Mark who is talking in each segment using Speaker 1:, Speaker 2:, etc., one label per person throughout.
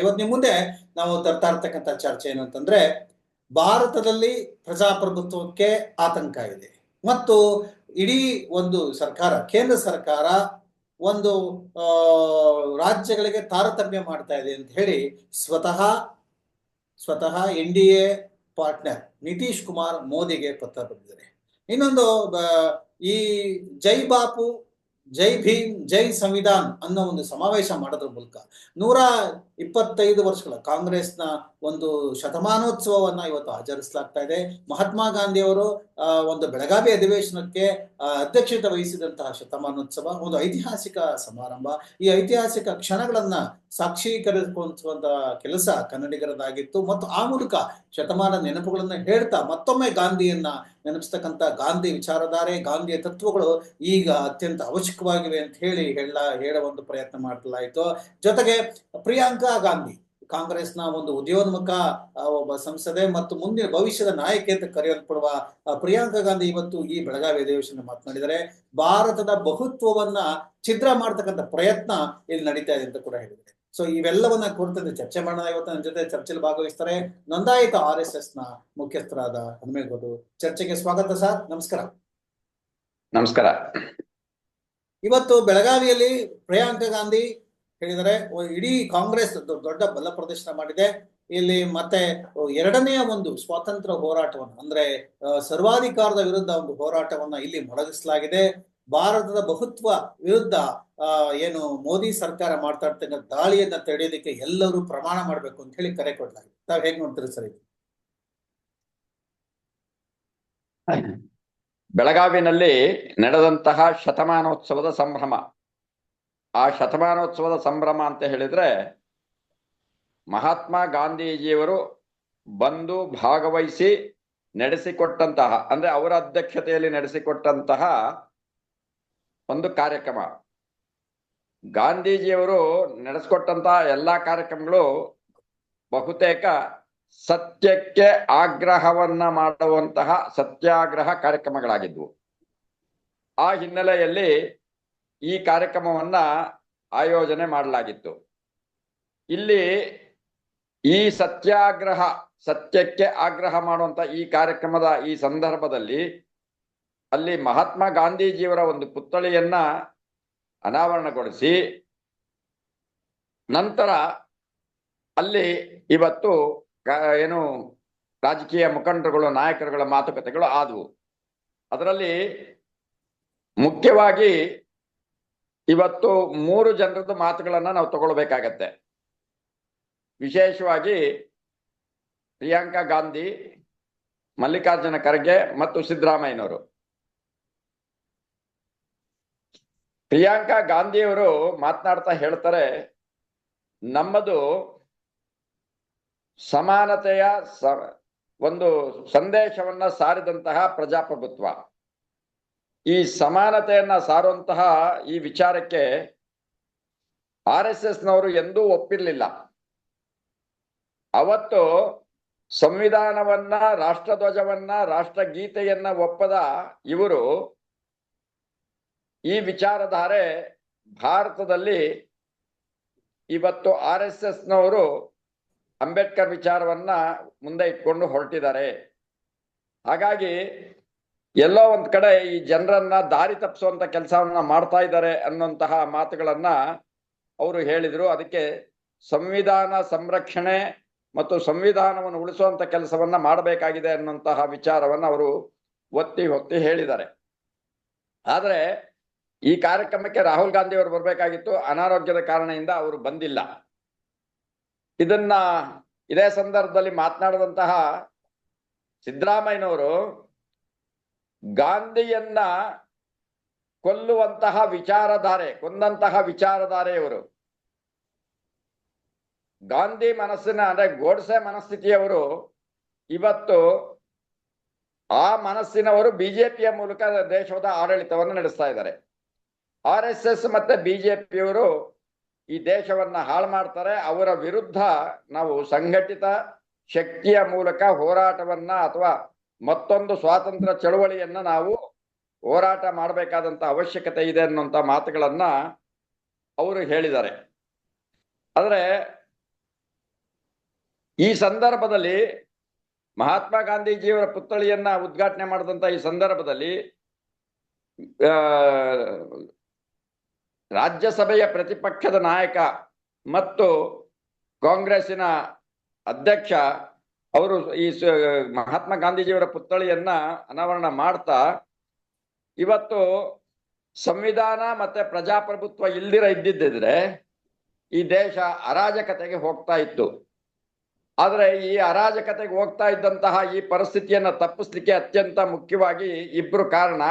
Speaker 1: ಇವತ್ತು ನಿಮ್ಮ ಮುಂದೆ ನಾವು ತರ್ತಾ ಇರ್ತಕ್ಕಂಥ ಚರ್ಚೆ ಏನಂತಂದ್ರೆ ಭಾರತದಲ್ಲಿ ಪ್ರಜಾಪ್ರಭುತ್ವಕ್ಕೆ ಆತಂಕ ಇದೆ. ಮತ್ತು ಇಡೀ ಒಂದು ಸರ್ಕಾರ, ಕೇಂದ್ರ ಸರ್ಕಾರ ಒಂದು ರಾಜ್ಯಗಳಿಗೆ ತಾರತಮ್ಯ ಮಾಡ್ತಾ ಇದೆ ಅಂತ ಹೇಳಿ ಸ್ವತಃ ಸ್ವತಃ N D A partner Nitish Kumar ಮೋದಿಗೆ ಪತ್ರ ಬರೆದಿದ್ದಾರೆ. ಇನ್ನೊಂದು ಈ ಜೈ ಬಾಪು ಜೈ ಭೀಮ್ ಜೈ ಸಂವಿಧಾನ್ ಅನ್ನೋ ಒಂದು ಸಮಾವೇಶ ಮಾಡೋದ್ರ ಮೂಲಕ ನೂರ ಇಪ್ಪತ್ತೈದು ವರ್ಷಗಳ ಕಾಂಗ್ರೆಸ್ನ ಒಂದು ಶತಮಾನೋತ್ಸವವನ್ನ ಇವತ್ತು ಆಚರಿಸಲಾಗ್ತಾ ಇದೆ. ಮಹಾತ್ಮ ಗಾಂಧಿ ಅವರು ಆ, ಒಂದು ಬೆಳಗಾವಿ ಅಧಿವೇಶನಕ್ಕೆ ಅಧ್ಯಕ್ಷತೆ ವಹಿಸಿದಂತಹ ಶತಮಾನೋತ್ಸವ ಒಂದು ಐತಿಹಾಸಿಕ ಸಮಾರಂಭ. ಈ ಐತಿಹಾಸಿಕ ಕ್ಷಣಗಳನ್ನ ಸಾಕ್ಷೀಕರಿಸುವಂತಹ ಕೆಲಸ ಕನ್ನಡಿಗರದಾಗಿತ್ತು. ಮತ್ತು ಆ ಮೂಲಕ ಶತಮಾನ ನೆನಪುಗಳನ್ನ ಹೇಳ್ತಾ ಮತ್ತೊಮ್ಮೆ ಗಾಂಧಿಯನ್ನ ನೆನಪಿಸ್ತಕ್ಕಂಥ ಗಾಂಧಿ ವಿಚಾರಧಾರೆ ಗಾಂಧಿಯ ತತ್ವಗಳು ಈಗ ಅತ್ಯಂತ ಅವಶ್ಯಕವಾಗಿವೆ ಅಂತ ಹೇಳಿ ಹೇಳ ಹೇಳ ಒಂದು ಪ್ರಯತ್ನ ಮಾಡಲಾಯಿತು. ಜೊತೆಗೆ ಪ್ರಿಯಾಂಕಾ ಗಾಂಧಿ ಕಾಂಗ್ರೆಸ್ನ ಒಂದು ಉದಯೋನ್ಮುಖ ಒಬ್ಬ ಸಂಸದೆ ಮತ್ತು ಮುಂದಿನ ಭವಿಷ್ಯದ ನಾಯಕಿ ಅಂತ ಕರೆಯಲ್ಪಡುವ ಪ್ರಿಯಾಂಕಾ ಗಾಂಧಿ ಇವತ್ತು ಈ ಬೆಳಗಾವಿ ಅಧಿವೇಶನ ಮಾತನಾಡಿದರೆ ಭಾರತದ ಬಹುತ್ವವನ್ನ ಛಿದ್ರ ಮಾಡ್ತಕ್ಕಂಥ ಪ್ರಯತ್ನ ಇಲ್ಲಿ ನಡೀತಾ ಇದೆ ಅಂತ ಕೂಡ ಹೇಳಿದ್ದಾರೆ. ಸೊ ಇವೆಲ್ಲವನ್ನ ಕುರಿತಂತೆ ಚರ್ಚೆ ಮಾಡೋಣ. ಇವತ್ತು ನನ್ನ ಜೊತೆ ಚರ್ಚೆಯಲ್ಲಿ ಭಾಗವಹಿಸ್ತಾರೆ ನೋಂದಾಯಿತ ಆರ್ ಎಸ್ ಎಸ್ನ ಮುಖ್ಯಸ್ಥರಾದ ಹನುಮೇಗೌಡರು. ಚರ್ಚೆಗೆ ಸ್ವಾಗತ ಸರ್. ನಮಸ್ಕಾರ.
Speaker 2: ನಮಸ್ಕಾರ.
Speaker 1: ಇವತ್ತು ಬೆಳಗಾವಿಯಲ್ಲಿ ಪ್ರಿಯಾಂಕಾ ಗಾಂಧಿ ಹೇಳಿದರೆ ಇಡೀ ಕಾಂಗ್ರೆಸ್ ದೊಡ್ಡ ಬಲ ಪ್ರದರ್ಶನ ಮಾಡಿದೆ. ಇಲ್ಲಿ ಮತ್ತೆ ಎರಡನೆಯ ಒಂದು ಸ್ವಾತಂತ್ರ್ಯ ಹೋರಾಟವನ್ನು, ಅಂದ್ರೆ ಸರ್ವಾಧಿಕಾರದ ವಿರುದ್ಧ ಒಂದು ಹೋರಾಟವನ್ನ ಇಲ್ಲಿ ಮೊಳಗಿಸಲಾಗಿದೆ. ಭಾರತದ ಬಹುತ್ವ ವಿರುದ್ಧ ಏನು ಮೋದಿ ಸರ್ಕಾರ ಮಾಡ್ತಾ ಇರ್ತಕ್ಕಂಥ ದಾಳಿಯನ್ನ ತಡೆಯೋದಕ್ಕೆ ಎಲ್ಲರೂ ಪ್ರಮಾಣ ಮಾಡಬೇಕು ಅಂತ ಹೇಳಿ ಕರೆ ಕೊಡ್ಲಾಗಿದೆ ತಾವ್ ಹೇಗ್ ನೋಡ್ತೀರಿ ಸರ್
Speaker 2: ಬೆಳಗಾವಿನಲ್ಲಿ ನಡೆದಂತಹ ಶತಮಾನೋತ್ಸವದ ಸಂಭ್ರಮ. ಆ ಶತಮಾನೋತ್ಸವದ ಸಂಭ್ರಮ ಅಂತ ಹೇಳಿದ್ರೆ ಮಹಾತ್ಮ ಗಾಂಧೀಜಿಯವರು ಬಂದು ಭಾಗವಹಿಸಿ ನಡೆಸಿಕೊಟ್ಟಂತಹ, ಅಂದ್ರೆ ಅವರ ಅಧ್ಯಕ್ಷತೆಯಲ್ಲಿ ನಡೆಸಿಕೊಟ್ಟಂತಹ ಒಂದು ಕಾರ್ಯಕ್ರಮ. ಗಾಂಧೀಜಿಯವರು ನಡೆಸಿಕೊಟ್ಟಂತಹ ಎಲ್ಲಾ ಕಾರ್ಯಕ್ರಮಗಳು ಬಹುತೇಕ ಸತ್ಯಕ್ಕೆ ಆಗ್ರಹವನ್ನ ಮಾಡುವಂತಹ ಸತ್ಯಾಗ್ರಹ ಕಾರ್ಯಕ್ರಮಗಳಾಗಿದ್ವು. ಆ ಹಿನ್ನೆಲೆಯಲ್ಲಿ ಈ ಕಾರ್ಯಕ್ರಮವನ್ನ ಆಯೋಜನೆ ಮಾಡಲಾಗಿತ್ತು. ಇಲ್ಲಿ ಈ ಸತ್ಯಾಗ್ರಹ, ಸತ್ಯಕ್ಕೆ ಆಗ್ರಹ ಮಾಡುವಂತ ಈ ಕಾರ್ಯಕ್ರಮದ ಈ ಸಂದರ್ಭದಲ್ಲಿ ಅಲ್ಲಿ ಮಹಾತ್ಮ ಗಾಂಧೀಜಿಯವರ ಒಂದು ಪುತ್ಥಳಿಯನ್ನ ಅನಾವರಣಗೊಳಿಸಿ, ನಂತರ ಅಲ್ಲಿ ಇವತ್ತು ಏನು ರಾಜಕೀಯ ಮುಖಂಡರುಗಳು, ನಾಯಕರುಗಳ ಮಾತುಕತೆಗಳು ಆದವು. ಅದರಲ್ಲಿ ಮುಖ್ಯವಾಗಿ ಇವತ್ತು ಮೂರು ಜನರದ್ದು ಮಾತುಗಳನ್ನ ನಾವು ತಗೊಳ್ಬೇಕಾಗತ್ತೆ. ವಿಶೇಷವಾಗಿ ಪ್ರಿಯಾಂಕಾ ಗಾಂಧಿ, ಮಲ್ಲಿಕಾರ್ಜುನ ಖರ್ಗೆ ಮತ್ತು ಸಿದ್ದರಾಮಯ್ಯನವರು. ಪ್ರಿಯಾಂಕಾ ಗಾಂಧಿಯವರು ಮಾತನಾಡ್ತಾ ಹೇಳ್ತಾರೆ, ನಮ್ಮದು ಸಮಾನತೆಯ ಒಂದು ಸಂದೇಶವನ್ನ ಸಾರಿದಂತಹ ಪ್ರಜಾಪ್ರಭುತ್ವ. ಈ ಸಮಾನತೆಯನ್ನ ಸಾರುವಂತಹ ಈ ವಿಚಾರಕ್ಕೆ ಆರ್ ಎಸ್ ಎಸ್ ನವರು ಎಂದೂ ಒಪ್ಪಿರಲಿಲ್ಲ. ಅವತ್ತು ಸಂವಿಧಾನವನ್ನ, ರಾಷ್ಟ್ರಧ್ವಜವನ್ನ, ರಾಷ್ಟ್ರಗೀತೆಯನ್ನ ಒಪ್ಪದ ಇವರು ಈ ವಿಚಾರಧಾರೆ ಭಾರತದಲ್ಲಿ ಇವತ್ತು ಆರ್ ಎಸ್ ಎಸ್ ನವರು ಅಂಬೇಡ್ಕರ್ ವಿಚಾರವನ್ನ ಮುಂದೆ ಇಟ್ಕೊಂಡು ಹೊರಟಿದ್ದಾರೆ. ಹಾಗಾಗಿ ಎಲ್ಲೋ ಒಂದ್ ಕಡೆ ಈ ಜನರನ್ನ ದಾರಿ ತಪ್ಪಿಸುವಂತ ಕೆಲಸವನ್ನ ಮಾಡ್ತಾ ಇದ್ದಾರೆ ಅನ್ನುವಂತಹ ಮಾತುಗಳನ್ನ ಅವರು ಹೇಳಿದ್ರು. ಅದಕ್ಕೆ ಸಂವಿಧಾನ ಸಂರಕ್ಷಣೆ ಮತ್ತು ಸಂವಿಧಾನವನ್ನು ಉಳಿಸುವಂತ ಕೆಲಸವನ್ನ ಮಾಡಬೇಕಾಗಿದೆ ಅನ್ನುವಂತಹ ವಿಚಾರವನ್ನ ಅವರು ಒತ್ತಿ ಒತ್ತಿ ಹೇಳಿದ್ದಾರೆ. ಆದ್ರೆ ಈ ಕಾರ್ಯಕ್ರಮಕ್ಕೆ ರಾಹುಲ್ ಗಾಂಧಿ ಅವರು ಬರ್ಬೇಕಾಗಿತ್ತು. ಅನಾರೋಗ್ಯದ ಕಾರಣದಿಂದ ಅವರು ಬಂದಿಲ್ಲ. ಇದನ್ನ ಇದೇ ಸಂದರ್ಭದಲ್ಲಿ ಮಾತನಾಡಿದಂತಹ ಸಿದ್ದರಾಮಯ್ಯನವರು ಗಾಂಧಿಯನ್ನ ಕೊಲ್ಲುವಂತಹ ವಿಚಾರಧಾರೆ, ಕೊಂದಂತಹ ವಿಚಾರಧಾರೆ ಇವರು. ಗಾಂಧಿ ಮನಸ್ಸಿನ, ಅಂದ್ರೆ ಗೋಡ್ಸೆ ಮನಸ್ಥಿತಿಯವರು ಇವತ್ತು ಆ ಮನಸ್ಸಿನವರು ಬಿಜೆಪಿಯ ಮೂಲಕ ದೇಶದ ಆಡಳಿತವನ್ನು ನಡೆಸ್ತಾ ಇದ್ದಾರೆ. ಆರ್ ಎಸ್ ಎಸ್ ಮತ್ತೆ ಬಿಜೆಪಿಯವರು ಈ ದೇಶವನ್ನ ಹಾಳು ಮಾಡ್ತಾರೆ. ಅವರ ವಿರುದ್ಧ ನಾವು ಸಂಘಟಿತ ಶಕ್ತಿಯ ಮೂಲಕ ಹೋರಾಟವನ್ನ ಅಥವಾ ಮತ್ತೊಂದು ಸ್ವಾತಂತ್ರ್ಯ ಚಳವಳಿಯನ್ನ ನಾವು ಹೋರಾಟ ಮಾಡಬೇಕಾದಂತ ಅವಶ್ಯಕತೆ ಇದೆ ಅನ್ನುವಂತ ಮಾತುಗಳನ್ನ ಅವರು ಹೇಳಿದ್ದಾರೆ. ಆದ್ರೆ ಈ ಸಂದರ್ಭದಲ್ಲಿ ಮಹಾತ್ಮ ಗಾಂಧೀಜಿಯವರ ಪುತ್ಥಳಿಯನ್ನ ಉದ್ಘಾಟನೆ ಮಾಡಿದಂತ ಈ ಸಂದರ್ಭದಲ್ಲಿ ರಾಜ್ಯಸಭೆಯ ಪ್ರತಿಪಕ್ಷದ ನಾಯಕ ಮತ್ತು ಕಾಂಗ್ರೆಸ್ಸಿನ ಅಧ್ಯಕ್ಷ ಅವರು ಈ ಮಹಾತ್ಮ ಗಾಂಧೀಜಿಯವರ ಪುತ್ಥಳಿಯನ್ನ ಅನಾವರಣ ಮಾಡ್ತಾ ಇವತ್ತು ಸಂವಿಧಾನ ಮತ್ತೆ ಪ್ರಜಾಪ್ರಭುತ್ವ ಇಲ್ದಿರ ಇದ್ದಿದ್ದಿದ್ರೆ ಈ ದೇಶ ಅರಾಜಕತೆಗೆ ಹೋಗ್ತಾ ಇತ್ತು. ಆದ್ರೆ ಈ ಅರಾಜಕತೆಗೆ ಹೋಗ್ತಾ ಇದ್ದಂತಹ ಈ ಪರಿಸ್ಥಿತಿಯನ್ನ ತಪ್ಪಿಸ್ಲಿಕ್ಕೆ ಅತ್ಯಂತ ಮುಖ್ಯವಾಗಿ ಇಬ್ರು ಕಾರಣ.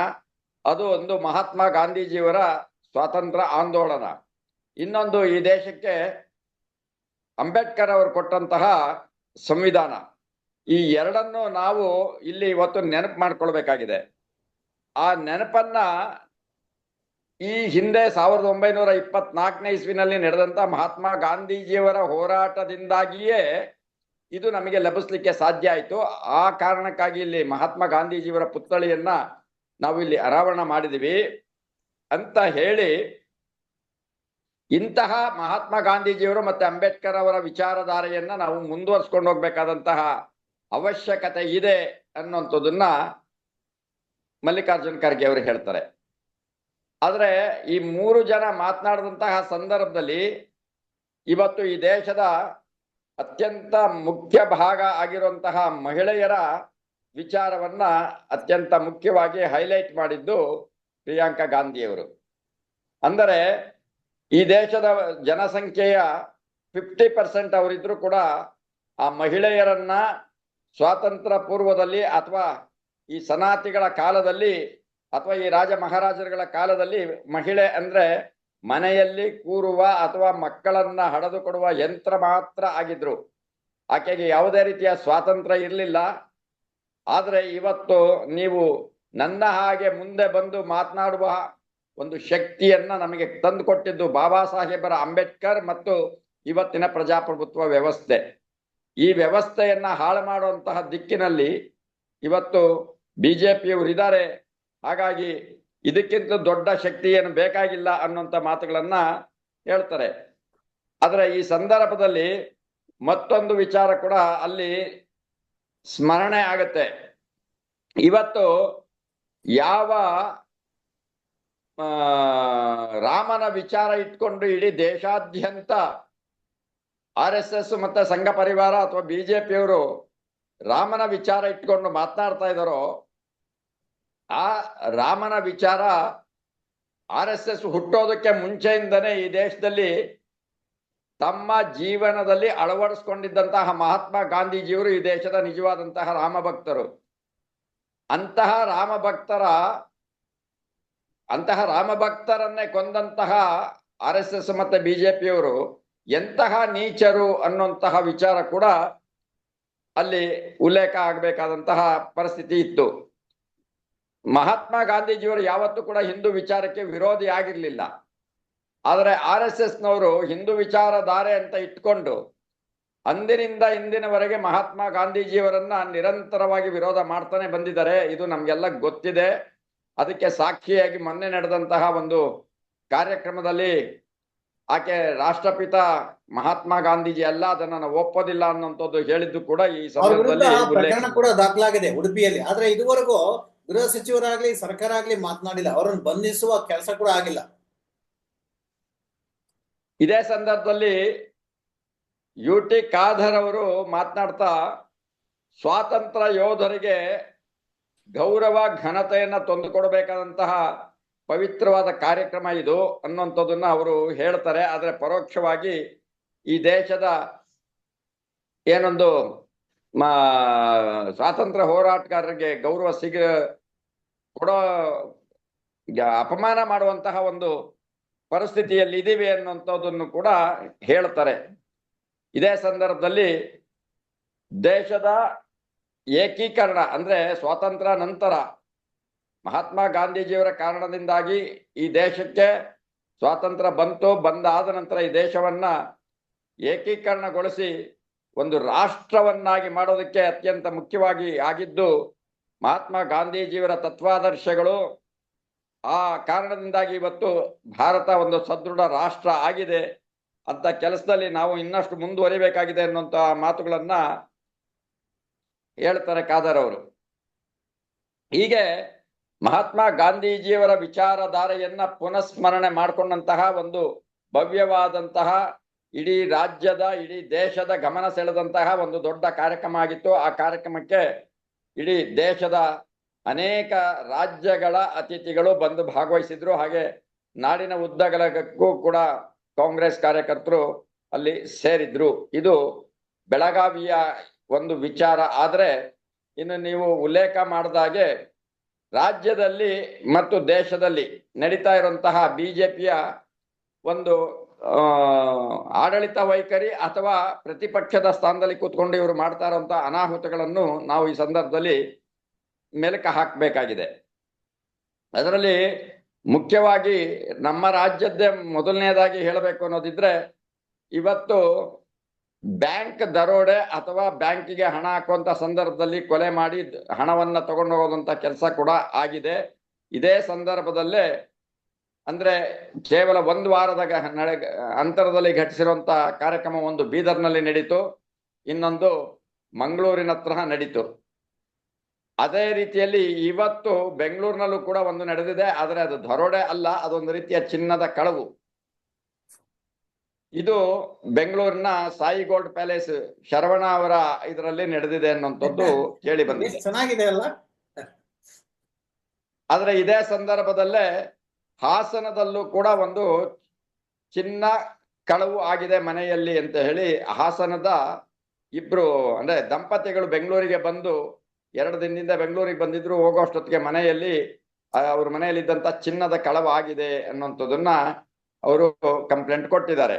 Speaker 2: ಅದು ಒಂದು ಮಹಾತ್ಮ ಗಾಂಧೀಜಿಯವರ ಸ್ವಾತಂತ್ರ್ಯ ಆಂದೋಲನ ಇನ್ನೊಂದು ಈ ದೇಶಕ್ಕೆ ಅಂಬೇಡ್ಕರ್ ಅವರು ಕೊಟ್ಟಂತಹ ಸಂವಿಧಾನ. ಈ ಎರಡನ್ನು ನಾವು ಇಲ್ಲಿ ಇವತ್ತು ನೆನಪು ಮಾಡ್ಕೊಳ್ಬೇಕಾಗಿದೆ. ಆ ನೆನಪನ್ನ ಈ ಹಿಂದೆ ಸಾವಿರದ ಒಂಬೈನೂರ ಇಪ್ಪತ್ನಾಲ್ಕನೇ ಇಸ್ವಿನಲ್ಲಿ ನಡೆದಂತ ಮಹಾತ್ಮ ಗಾಂಧೀಜಿಯವರ ಹೋರಾಟದಿಂದಾಗಿಯೇ ಇದು ನಮಗೆ ಲಭಿಸ್ಲಿಕ್ಕೆ ಸಾಧ್ಯ ಆಯಿತು. ಆ ಕಾರಣಕ್ಕಾಗಿ ಇಲ್ಲಿ ಮಹಾತ್ಮ ಗಾಂಧೀಜಿಯವರ ಪುತ್ಥಳಿಯನ್ನ ನಾವು ಇಲ್ಲಿ ಅನಾವರಣ ಮಾಡಿದಿವಿ ಅಂತ ಹೇಳಿ ಇಂತಹ ಮಹಾತ್ಮ ಗಾಂಧೀಜಿಯವರು ಮತ್ತೆ ಅಂಬೇಡ್ಕರ್ ಅವರ ವಿಚಾರಧಾರೆಯನ್ನ ನಾವು ಮುಂದುವರ್ಸ್ಕೊಂಡು ಹೋಗ್ಬೇಕಾದಂತಹ ಅವಶ್ಯಕತೆ ಇದೆ ಅನ್ನುವಂಥದ್ದನ್ನ ಮಲ್ಲಿಕಾರ್ಜುನ್ ಖರ್ಗೆ ಅವರು ಹೇಳ್ತಾರೆ. ಆದರೆ ಈ ಮೂರು ಜನ ಮಾತನಾಡಿದಂತಹ ಸಂದರ್ಭದಲ್ಲಿ ಇವತ್ತು ಈ ದೇಶದ ಅತ್ಯಂತ ಮುಖ್ಯ ಭಾಗ ಆಗಿರುವಂತಹ ಮಹಿಳೆಯರ ವಿಚಾರವನ್ನ ಅತ್ಯಂತ ಮುಖ್ಯವಾಗಿ ಹೈಲೈಟ್ ಮಾಡಿದ್ದು ಪ್ರಿಯಾಂಕಾ ಗಾಂಧಿಯವರು ಅಂದರೆ ಈ ದೇಶದ ಜನಸಂಖ್ಯೆಯ ಫಿಫ್ಟಿ ಪರ್ಸೆಂಟ್ ಅವರಿದ್ರು ಕೂಡ ಆ ಮಹಿಳೆಯರನ್ನ ಸ್ವಾತಂತ್ರ್ಯ ಪೂರ್ವದಲ್ಲಿ ಅಥವಾ ಈ ಸನಾತಿಗಳ ಕಾಲದಲ್ಲಿ ಅಥವಾ ಈ ರಾಜ ಮಹಾರಾಜರುಗಳ ಕಾಲದಲ್ಲಿ ಮಹಿಳೆ ಅಂದ್ರೆ ಮನೆಯಲ್ಲಿ ಕೂರುವ ಅಥವಾ ಮಕ್ಕಳನ್ನ ಹಡೆದು ಕೊಡುವ ಯಂತ್ರ ಮಾತ್ರ ಆಗಿದ್ರು. ಆಕೆಗೆ ಯಾವುದೇ ರೀತಿಯ ಸ್ವಾತಂತ್ರ್ಯ ಇರಲಿಲ್ಲ. ಆದರೆ ಇವತ್ತು ನೀವು ನನ್ನ ಹಾಗೆ ಮುಂದೆ ಬಂದು ಮಾತನಾಡುವ ಒಂದು ಶಕ್ತಿಯನ್ನ ನಮಗೆ ತಂದುಕೊಟ್ಟಿದ್ದು ಬಾಬಾ ಸಾಹೇಬರ ಅಂಬೇಡ್ಕರ್ ಮತ್ತು ಇವತ್ತಿನ ಪ್ರಜಾಪ್ರಭುತ್ವ ವ್ಯವಸ್ಥೆ. ಈ ವ್ಯವಸ್ಥೆಯನ್ನ ಹಾಳು ಮಾಡುವಂತಹ ದಿಕ್ಕಿನಲ್ಲಿ ಇವತ್ತು ಬಿಜೆಪಿಯವರು ಇದ್ದಾರೆ. ಹಾಗಾಗಿ ಇದಕ್ಕಿಂತ ದೊಡ್ಡ ಶಕ್ತಿ ಏನು ಬೇಕಾಗಿಲ್ಲ ಅನ್ನುವಂಥ ಮಾತುಗಳನ್ನ ಹೇಳ್ತಾರೆ. ಆದರೆ ಈ ಸಂದರ್ಭದಲ್ಲಿ ಮತ್ತೊಂದು ವಿಚಾರ ಕೂಡ ಅಲ್ಲಿ ಸ್ಮರಣೆ ಆಗತ್ತೆ. ಇವತ್ತು ಯಾವ ರಾಮನ ವಿಚಾರ ಇಟ್ಕೊಂಡು ಇಡೀ ದೇಶಾದ್ಯಂತ ಆರ್ ಎಸ್ ಎಸ್ ಮತ್ತೆ ಸಂಘ ಪರಿವಾರ ಅಥವಾ ಬಿಜೆಪಿಯವರು ರಾಮನ ವಿಚಾರ ಇಟ್ಕೊಂಡು ಮಾತನಾಡ್ತಾ ಇದ್ದಾರೋ, ಆ ರಾಮನ ವಿಚಾರ ಆರ್ ಎಸ್ ಎಸ್ ಹುಟ್ಟೋದಕ್ಕೆ ಮುಂಚೆಯಿಂದನೇ ಈ ದೇಶದಲ್ಲಿ ತಮ್ಮ ಜೀವನದಲ್ಲಿ ಅಳವಡಿಸ್ಕೊಂಡಿದ್ದಂತಹ ಮಹಾತ್ಮ ಗಾಂಧೀಜಿಯವರು ಈ ದೇಶದ ನಿಜವಾದಂತಹ ರಾಮಭಕ್ತರು. ಅಂತಹ ರಾಮಭಕ್ತರ ಅಂತಹ ರಾಮಭಕ್ತರನ್ನೇ ಕೊಂದಂತಹ ಆರ್ ಎಸ್ ಎಸ್ ಮತ್ತೆ ಬಿಜೆಪಿಯವರು ಎಂತಹ ನೀಚರು ಅನ್ನುವಂತಹ ವಿಚಾರ ಕೂಡ ಅಲ್ಲಿ ಉಲ್ಲೇಖ ಆಗಬೇಕಾದಂತಹ ಪರಿಸ್ಥಿತಿ ಇತ್ತು. ಮಹಾತ್ಮ ಗಾಂಧೀಜಿಯವರು ಯಾವತ್ತೂ ಕೂಡ ಹಿಂದೂ ವಿಚಾರಕ್ಕೆ ವಿರೋಧಿ ಆಗಿರಲಿಲ್ಲ. ಆದರೆ ಆರ್ ಎಸ್ ಎಸ್ನವರು ಹಿಂದೂ ವಿಚಾರಧಾರೆ ಅಂತ ಇಟ್ಕೊಂಡು ಅಂದಿನಿಂದ ಇಂದಿನವರೆಗೆ ಮಹಾತ್ಮ ಗಾಂಧೀಜಿಯವರನ್ನ ನಿರಂತರವಾಗಿ ವಿರೋಧ ಮಾಡ್ತಾನೆ ಬಂದಿದ್ದಾರೆ. ಇದು ನಮ್ಗೆಲ್ಲ ಗೊತ್ತಿದೆ. ಅದಕ್ಕೆ ಸಾಕ್ಷಿಯಾಗಿ ಮೊನ್ನೆ ನಡೆದಂತಹ ಒಂದು ಕಾರ್ಯಕ್ರಮದಲ್ಲಿ ಆಕೆ ರಾಷ್ಟ್ರಪಿತ ಮಹಾತ್ಮ ಗಾಂಧೀಜಿ ಅಲ್ಲ ಅದನ್ನ ನಾನು ಒಪ್ಪೋದಿಲ್ಲ ಅನ್ನುವಂಥದ್ದು ಹೇಳಿದ್ದು ಕೂಡ ಈ ಸಂದರ್ಭದಲ್ಲಿ
Speaker 1: ಕೂಡ ದಾಖಲಾಗಿದೆ ಉಡುಪಿಯಲ್ಲಿ. ಆದ್ರೆ ಇದುವರೆಗೂ ಗೃಹ ಸಚಿವರಾಗ್ಲಿ ಸರ್ಕಾರ ಆಗ್ಲಿ ಮಾತನಾಡಿಲ್ಲ. ಅವರನ್ನು ಬಂಧಿಸುವ ಕೆಲಸ ಕೂಡ ಆಗಿಲ್ಲ.
Speaker 2: ಇದೇ ಸಂದರ್ಭದಲ್ಲಿ ಯು ಟಿ ಖಾದರ್ ಅವರು ಮಾತನಾಡ್ತಾ ಸ್ವಾತಂತ್ರ್ಯ ಯೋಧರಿಗೆ ಗೌರವ ಘನತೆಯನ್ನ ತಂದುಕೊಡಬೇಕಾದಂತಹ ಪವಿತ್ರವಾದ ಕಾರ್ಯಕ್ರಮ ಇದು ಅನ್ನುವಂಥದ್ದನ್ನ ಅವರು ಹೇಳ್ತಾರೆ. ಆದರೆ ಪರೋಕ್ಷವಾಗಿ ಈ ದೇಶದ ಏನೊಂದು ಸ್ವಾತಂತ್ರ್ಯ ಹೋರಾಟಗಾರರಿಗೆ ಗೌರವ ಸಿಗ, ಕೊಡೋ ಅಪಮಾನ ಮಾಡುವಂತಹ ಒಂದು ಪರಿಸ್ಥಿತಿಯಲ್ಲಿ ಇದೀವಿ ಅನ್ನುವಂಥದ್ದನ್ನು ಕೂಡ ಹೇಳ್ತಾರೆ. ಇದೇ ಸಂದರ್ಭದಲ್ಲಿ ದೇಶದ ಏಕೀಕರಣ ಅಂದ್ರೆ ಸ್ವಾತಂತ್ರ್ಯ ನಂತರ ಮಹಾತ್ಮ ಗಾಂಧೀಜಿಯವರ ಕಾರಣದಿಂದಾಗಿ ಈ ದೇಶಕ್ಕೆ ಸ್ವಾತಂತ್ರ್ಯ ಬಂತು ಬಂದಾದ ನಂತರ ಈ ದೇಶವನ್ನ ಏಕೀಕರಣಗೊಳಿಸಿ ಒಂದು ರಾಷ್ಟ್ರವನ್ನಾಗಿ ಮಾಡೋದಕ್ಕೆ ಅತ್ಯಂತ ಮುಖ್ಯವಾಗಿ ಆಗಿದ್ದು ಮಹಾತ್ಮ ಗಾಂಧೀಜಿಯವರ ತತ್ವಾದರ್ಶಗಳು. ಆ ಕಾರಣದಿಂದಾಗಿ ಇವತ್ತು ಭಾರತ ಒಂದು ಸದೃಢ ರಾಷ್ಟ್ರ ಆಗಿದೆ. ಅಂತ ಕೆಲಸದಲ್ಲಿ ನಾವು ಇನ್ನಷ್ಟು ಮುಂದುವರಿಬೇಕಾಗಿದೆ ಅನ್ನುವಂತ ಮಾತುಗಳನ್ನ ಹೇಳ್ತಾರೆ ಕಾದರ್ ಅವರು ಹೀಗೆ ಮಹಾತ್ಮ ಗಾಂಧೀಜಿಯವರ ವಿಚಾರಧಾರೆಯನ್ನ ಪುನಃಸ್ಮರಣೆ ಮಾಡಿಕೊಂಡಂತಹ ಒಂದು ಭವ್ಯವಾದಂತಹ ಇಡೀ ರಾಜ್ಯದ, ಇಡೀ ದೇಶದ ಗಮನ ಸೆಳೆದಂತಹ ಒಂದು ದೊಡ್ಡ ಕಾರ್ಯಕ್ರಮ ಆಗಿತ್ತು. ಆ ಕಾರ್ಯಕ್ರಮಕ್ಕೆ ಇಡೀ ದೇಶದ ಅನೇಕ ರಾಜ್ಯಗಳ ಅತಿಥಿಗಳು ಬಂದು ಭಾಗವಹಿಸಿದ್ರು. ಹಾಗೆ ನಾಡಿನ ಉದ್ದಗಲಕ್ಕೂ ಕೂಡ ಕಾಂಗ್ರೆಸ್ ಕಾರ್ಯಕರ್ತರು ಅಲ್ಲಿ ಸೇರಿದ್ರು. ಇದು ಬೆಳಗಾವಿಯ ಒಂದು ವಿಚಾರ. ಆದರೆ ಇನ್ನು ನೀವು ಉಲ್ಲೇಖ ಮಾಡಿದಾಗೆ ರಾಜ್ಯದಲ್ಲಿ ಮತ್ತು ದೇಶದಲ್ಲಿ ನಡೀತಾ ಇರುವಂತಹ ಬಿಜೆಪಿಯ ಒಂದು ಆಡಳಿತ ವೈಖರಿ ಅಥವಾ ಪ್ರತಿಪಕ್ಷದ ಸ್ಥಾನದಲ್ಲಿ ಕೂತ್ಕೊಂಡು ಇವರು ಮಾಡ್ತಾ ಇರುವಂತಹ ಅನಾಹುತಗಳನ್ನು ನಾವು ಈ ಸಂದರ್ಭದಲ್ಲಿ ಮೆಲುಕ ಹಾಕಬೇಕಾಗಿದೆ. ಅದರಲ್ಲಿ ಮುಖ್ಯವಾಗಿ ನಮ್ಮ ರಾಜ್ಯದ್ದೇ ಮೊದಲನೇದಾಗಿ ಹೇಳಬೇಕು ಅನ್ನೋದಿದ್ರೆ ಇವತ್ತು ಬ್ಯಾಂಕ್ ದರೋಡೆ ಅಥವಾ ಬ್ಯಾಂಕಿಗೆ ಹಣ ಹಾಕುವಂತ ಸಂದರ್ಭದಲ್ಲಿ ಕೊಲೆ ಮಾಡಿ ಹಣವನ್ನ ತಗೊಂಡು ಹೋಗೋದಂತ ಕೆಲಸ ಕೂಡ ಆಗಿದೆ. ಇದೇ ಸಂದರ್ಭದಲ್ಲೇ ಅಂದ್ರೆ ಕೇವಲ ಒಂದು ವಾರದ ನಡೆ ಅಂತರದಲ್ಲಿ ಘಟಿಸಿರುವಂತ ಕಾರ್ಯಕ್ರಮ ಒಂದು ಬೀದರ್ನಲ್ಲಿ ನಡೀತು. ಇನ್ನೊಂದು ಮಂಗಳೂರಿನ ಹತ್ರ ನಡೀತು. ಅದೇ ರೀತಿಯಲ್ಲಿ ಇವತ್ತು ಬೆಂಗಳೂರಿನಲ್ಲೂ ಕೂಡ ಒಂದು ನಡೆದಿದೆ. ಆದರೆ ಅದು ದರೋಡೆ ಅಲ್ಲ, ಅದೊಂದು ರೀತಿಯ ಚಿನ್ನದ ಕಳವು. ಇದು ಬೆಂಗಳೂರಿನ ಸಾಯಿ ಗೋಲ್ಡ್ ಪ್ಯಾಲೇಸ್ ಶರವಣ ಅವರ ಇದರಲ್ಲಿ ನಡೆದಿದೆ ಅನ್ನುವಂಥದ್ದು ಕೇಳಿ ಬಂದಿದೆ.
Speaker 1: ಚೆನ್ನಾಗಿದೆ ಅಲ್ಲ?
Speaker 2: ಆದ್ರೆ ಇದೇ ಸಂದರ್ಭದಲ್ಲೇ ಹಾಸನದಲ್ಲೂ ಕೂಡ ಒಂದು ಚಿನ್ನ ಕಳವು ಆಗಿದೆ ಮನೆಯಲ್ಲಿ ಅಂತ ಹೇಳಿ ಹಾಸನದ ಇಬ್ರು ಅಂದ್ರೆ ದಂಪತಿಗಳು ಬೆಂಗಳೂರಿಗೆ ಬಂದು ಎರಡು ದಿನದಿಂದ ಬೆಂಗಳೂರಿಗೆ ಬಂದಿದ್ರು ಹೋಗೋಷ್ಟೊತ್ತಿಗೆ ಮನೆಯಲ್ಲಿ ಅವ್ರ ಮನೆಯಲ್ಲಿ ಇದ್ದಂತ ಚಿನ್ನದ ಕಳವು ಆಗಿದೆ ಅನ್ನುವಂಥದ್ದನ್ನ ಅವರು ಕಂಪ್ಲೇಂಟ್ ಕೊಟ್ಟಿದ್ದಾರೆ.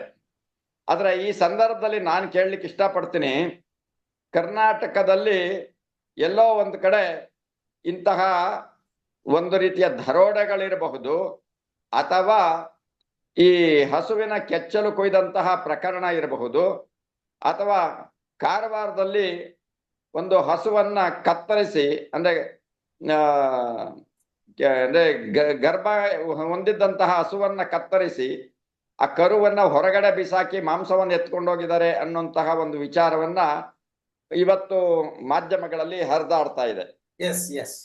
Speaker 2: ಆದ್ರೆ ಈ ಸಂದರ್ಭದಲ್ಲಿ ನಾನು ಕೇಳಲಿಕ್ಕೆ ಇಷ್ಟಪಡ್ತೀನಿ, ಕರ್ನಾಟಕದಲ್ಲಿ ಎಲ್ಲೋ ಒಂದು ಕಡೆ ಇಂತಹ ಒಂದು ರೀತಿಯ ದರೋಡೆಗಳಿರಬಹುದು, ಅಥವಾ ಈ ಹಸುವಿನ ಕೆಚ್ಚಲು ಕೊಯ್ದಂತಹ ಪ್ರಕರಣ ಇರಬಹುದು, ಅಥವಾ ಕಾರವಾರದಲ್ಲಿ ಒಂದು ಹಸುವನ್ನ ಕತ್ತರಿಸಿ, ಅಂದ್ರೆ ಅಂದ್ರೆ ಗರ್ಭ ಹೊಂದಿದ್ದಂತಹ ಹಸುವನ್ನ ಕತ್ತರಿಸಿ ಆ ಕರುವನ್ನ ಹೊರಗಡೆ ಬಿಸಾಕಿ ಮಾಂಸವನ್ನು ಎತ್ಕೊಂಡು ಹೋಗಿದ್ದಾರೆ ಅನ್ನುವಂತಹ ಒಂದು ವಿಚಾರವನ್ನ ಇವತ್ತು ಮಾಧ್ಯಮಗಳಲ್ಲಿ ಹರಿದಾಡ್ತಾ ಇದೆ.
Speaker 1: ಎಸ್ ಎಸ್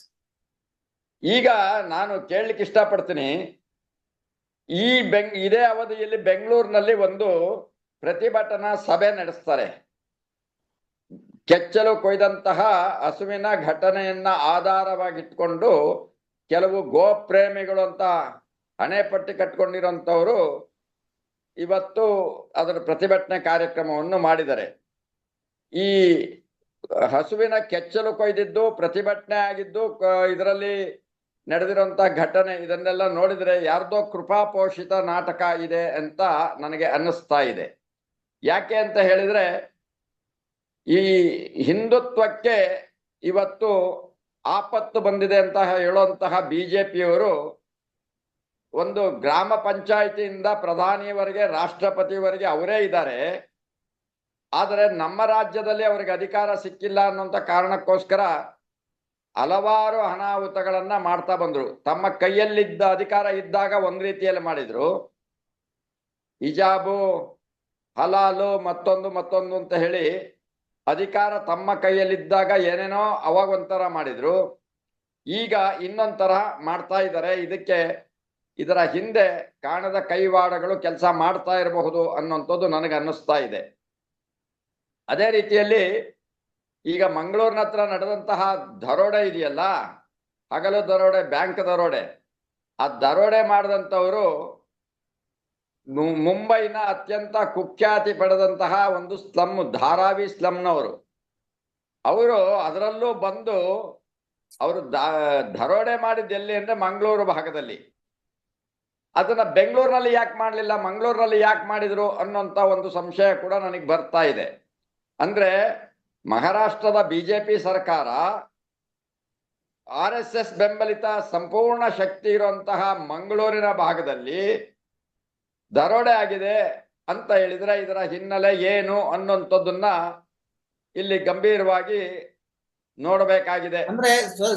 Speaker 2: ಈಗ ನಾನು ಕೇಳಲಿಕ್ಕೆ ಇಷ್ಟಪಡ್ತೀನಿ. ಈ ಬೆಂಗ್ ಇದೇ ಅವಧಿಯಲ್ಲಿ ಬೆಂಗಳೂರಿನಲ್ಲಿ ಒಂದು ಪ್ರತಿಭಟನಾ ಸಭೆ ನಡೆಸ್ತಾರೆ. ಕೆಚ್ಚಲು ಕೊಯ್ದಂತಹ ಹಸುವಿನ ಘಟನೆಯನ್ನ ಆಧಾರವಾಗಿಟ್ಕೊಂಡು ಕೆಲವು ಗೋಪ್ರೇಮಿಗಳು ಅಂತ ಹಣೆಪಟ್ಟಿ ಕಟ್ಕೊಂಡಿರೋಂಥವ್ರು ಇವತ್ತು ಅದರ ಪ್ರತಿಭಟನೆ ಕಾರ್ಯಕ್ರಮವನ್ನು ಮಾಡಿದ್ದಾರೆ ಈ ಹಸುವಿನ ಕೆಚ್ಚಲು ಕೊಯ್ದಿದ್ದು, ಪ್ರತಿಭಟನೆ ಆಗಿದ್ದು ಇದರಲ್ಲಿ ನಡೆದಿರುವಂತ ಘಟನೆ, ಇದನ್ನೆಲ್ಲ ನೋಡಿದ್ರೆ ಯಾರ್ದೋ ಕೃಪಾಪೋಷಿತ ನಾಟಕ ಇದೆ ಅಂತ ನನಗೆ ಅನ್ನಿಸ್ತಾ ಇದೆ. ಯಾಕೆ ಅಂತ ಹೇಳಿದ್ರೆ, ಈ ಹಿಂದುತ್ವಕ್ಕೆ ಇವತ್ತು ಆಪತ್ತು ಬಂದಿದೆ ಅಂತ ಹೇಳುವಂತಹ ಬಿಜೆಪಿಯವರು ಒಂದು ಗ್ರಾಮ ಪಂಚಾಯಿತಿಯಿಂದ ಪ್ರಧಾನಿಯವರೆಗೆ ರಾಷ್ಟ್ರಪತಿವರೆಗೆ ಅವರೇ ಇದ್ದಾರೆ. ಆದರೆ ನಮ್ಮ ರಾಜ್ಯದಲ್ಲಿ ಅವರಿಗೆ ಅಧಿಕಾರ ಸಿಕ್ಕಿಲ್ಲ ಅನ್ನುವಂಥ ಕಾರಣಕ್ಕೋಸ್ಕರ ಹಲವಾರು ಅನಾಹುತಗಳನ್ನ ಮಾಡ್ತಾ ಬಂದ್ರು. ತಮ್ಮ ಕೈಯಲ್ಲಿದ್ದ ಅಧಿಕಾರ ಇದ್ದಾಗ ಒಂದ್ ರೀತಿಯಲ್ಲಿ ಮಾಡಿದ್ರು. ಹಿಜಾಬು, ಹಲಾಲು, ಮತ್ತೊಂದು ಮತ್ತೊಂದು ಅಂತ ಹೇಳಿ ಅಧಿಕಾರ ತಮ್ಮ ಕೈಯಲ್ಲಿದ್ದಾಗ ಏನೇನೋ ಅವಾಗ ಒಂಥರ ಮಾಡಿದ್ರು. ಈಗ ಇನ್ನೊಂದ್ ತರಹ ಮಾಡ್ತಾ ಇದ್ದಾರೆ. ಇದಕ್ಕೆ ಇದರ ಹಿಂದೆ ಕಾಣದ ಕೈವಾಡಗಳು ಕೆಲಸ ಮಾಡ್ತಾ ಇರಬಹುದು ಅನ್ನುವಂಥದ್ದು ನನಗೆ ಅನ್ನಿಸ್ತಾ ಇದೆ. ಅದೇ ರೀತಿಯಲ್ಲಿ ಈಗ ಮಂಗಳೂರಿನ ಹತ್ರ ನಡೆದಂತಹ ದರೋಡೆ ಇದೆಯಲ್ಲ, ಹಗಲು ದರೋಡೆ, ಬ್ಯಾಂಕ್ ದರೋಡೆ, ಆ ದರೋಡೆ ಮಾಡಿದಂಥವರು ಮುಂಬೈನ ಅತ್ಯಂತ ಕುಖ್ಯಾತಿ ಪಡೆದಂತಹ ಒಂದು ಸ್ಲಮ್ ಧಾರಾವಿ ಸ್ಲಮ್ನವರು ಅವರು ಅದರಲ್ಲೂ ಬಂದು ಅವರು ದರೋಡೆ ಮಾಡಿದ್ದೆಲ್ಲಿ ಅಂದ್ರೆ ಮಂಗಳೂರು ಭಾಗದಲ್ಲಿ. ಅದನ್ನ ಬೆಂಗಳೂರಿನಲ್ಲಿ ಯಾಕೆ ಮಾಡಲಿಲ್ಲ, ಮಂಗಳೂರಿನಲ್ಲಿ ಯಾಕೆ ಮಾಡಿದ್ರು ಅನ್ನೋಂಥ ಒಂದು ಸಂಶಯ ಕೂಡ ನನಗೆ ಬರ್ತಾ ಇದೆ. ಅಂದ್ರೆ ಮಹಾರಾಷ್ಟ್ರದ ಬಿಜೆಪಿ ಸರ್ಕಾರ ಆರ್ ಎಸ್ ಎಸ್ ಬೆಂಬಲಿತ ಸಂಪೂರ್ಣ ಶಕ್ತಿ ಇರುವಂತಹ ಮಂಗಳೂರಿನ ಭಾಗದಲ್ಲಿ ದರೋಡೆ ಆಗಿದೆ ಅಂತ ಹೇಳಿದ್ರೆ ಇದರ ಹಿನ್ನೆಲೆ ಏನು ಅನ್ನೋಂಥದ್ದನ್ನ ಇಲ್ಲಿ ಗಂಭೀರವಾಗಿ ನೋಡಬೇಕಾಗಿದೆ.
Speaker 1: ಅಂದ್ರೆ